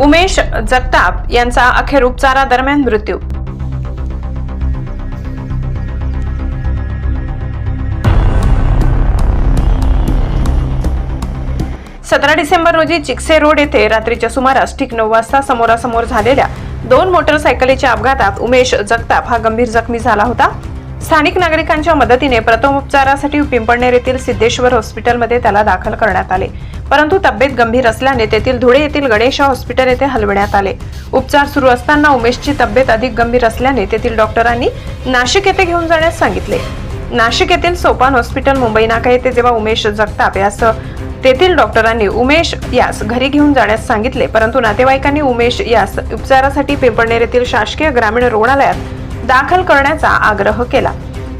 उमेश जगताप यांचा अखेर उपचारादरम्यान मृत्यू. सतरा डिसेंबर रोजी चिकसे रोड येथे रात्रीच्या सुमारास ठीक नऊ वाजता समोरासमोर झालेल्या दोन मोटरसायकलीच्या अपघातात उमेश जगताप हा गंभीर जखमी झाला होता. स्थानिक नागरिकांच्या मदतीने प्रथमोपचारासाठी पिंपळनेर येथील सिद्धेश्वर हॉस्पिटलमध्ये त्याला दाखल करण्यात आले. परंतु तब्येत गंभीर असल्याने तेथील धुळे येथील गणेशा हॉस्पिटल येथे हलविण्यात आले. उपचार सुरू असताना उमेशची तब्येत अधिक गंभीर असल्याने तेथील डॉक्टरांनी नाशिक येथे घेऊन जाण्यास सांगितले. नाशिक येथील सोपान हॉस्पिटल मुंबई नाका येथे जेव्हा उमेश जगताप यास तेथील डॉक्टरांनी उमेश यास घरी घेऊन जाण्यास सांगितले. परंतु नातेवाईकांनी उमेश यास उपचारासाठी पिंपळनेर येथील शासकीय ग्रामीण रुग्णालयात दाखल करण्याचा आग्रह केला.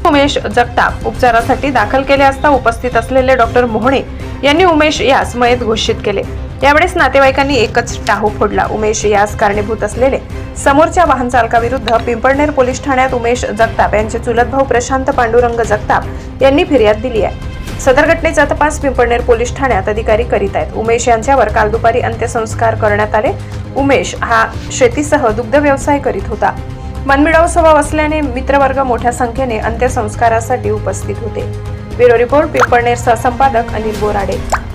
उमेश जगताप उपचारासाठी दाखल केले असता उपस्थित असलेले डॉक्टर मोहणे यांनी उमेश यास मयत घोषित केले. यावेळेस नातेवाईकांनी एकच टाहू फोडला. उमेश यास कारणीभूत असलेले समोरच्या वाहन चालकाविरुद्ध पिंपळनेर पोलीस ठाण्यात उमेश जगताप यांचे चुलत भाऊ प्रशांत पांडुरंग जगताप यांनी फिर्याद दिली आहे. सदर घटनेचा तपास पिंपळनेर पोलीस ठाण्यात अधिकारी करीत आहेत. उमेश यांच्यावर काल दुपारी अंत्यसंस्कार करण्यात आले. उमेश हा शेतीसह दुग्ध व्यवसाय करीत होता. मनमिळाव स्वभाव असल्याने मित्रवर्ग मोठ्या संख्येने अंत्यसंस्कारासाठी उपस्थित होते. ब्युरो रिपोर्ट पिंपळनेरचा सहसंपादक अनिल बोराडे.